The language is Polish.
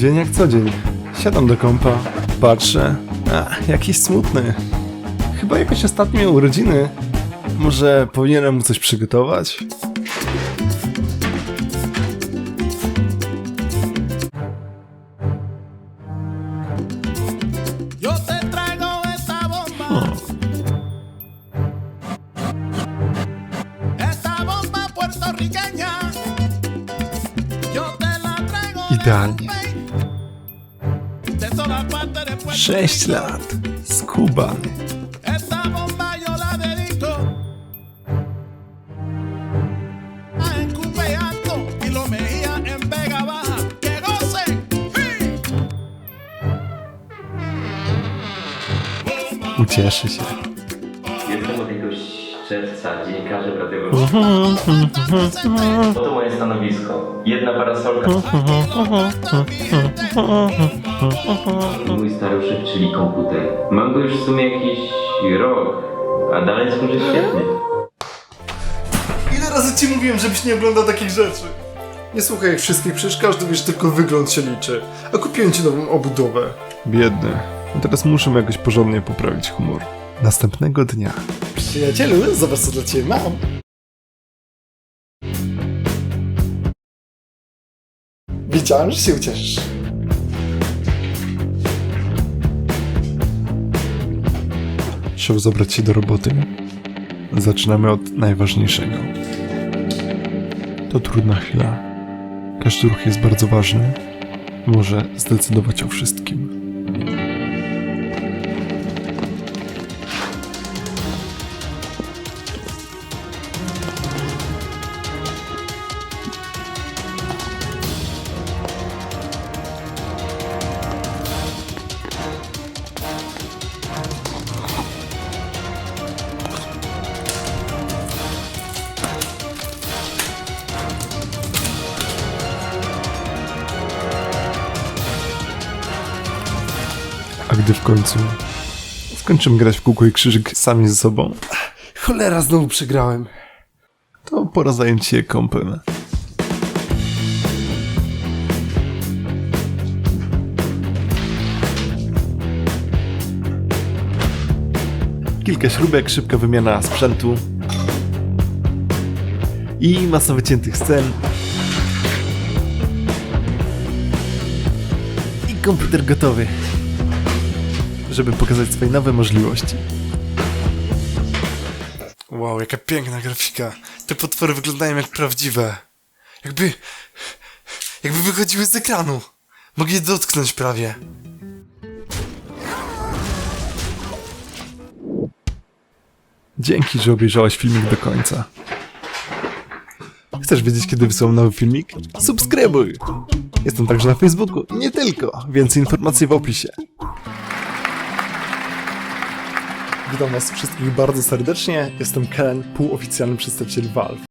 Dzień jak co dzień. Siadam do kompa, patrzę. A, jakiś smutny. Chyba jakoś ostatnio miał urodziny. Może powinienem mu coś przygotować? Te Sześć lat. Skubany. Esta bomba czerwca dziennikarze radiowego. Oto moje stanowisko. Jedna parasolka. Mój staruszek, czyli komputer. Mam go już w sumie jakiś rok, a dalej służy świetnie. Ile razy ci mówiłem, żebyś nie oglądał takich rzeczy? Nie słuchaj ich wszystkich, przecież każdy wiesz, tylko wygląd się liczy. A kupiłem ci nową obudowę. Biedny. Teraz muszę mu jakoś porządnie poprawić humor. Następnego dnia. Przyjacielu, zobacz co dla ciebie mam. Wiedziałem, że się ucieszysz. Trzeba zabrać się do roboty. Zaczynamy od najważniejszego. To trudna chwila. Każdy ruch jest bardzo ważny. Może zdecydować o wszystkim. Gdy w końcu skończymy grać w kółko i krzyżyk sami ze sobą, cholera, znowu przegrałem. To pora zająć się kąpem. Kilka śrubek, szybka wymiana sprzętu i masa wyciętych scen. I komputer gotowy żeby pokazać swoje nowe możliwości. Wow, jaka piękna grafika. Te potwory wyglądają jak prawdziwe. Jakby... Jakby wychodziły z ekranu. Mogę je dotknąć prawie. Dzięki, że obejrzałeś filmik do końca. Chcesz wiedzieć, kiedy wysyłam nowy filmik? Subskrybuj! Jestem także na Facebooku i nie tylko. Więcej informacji w opisie. Witam Was wszystkich bardzo serdecznie. Jestem Ken, półoficjalny przedstawiciel Valve.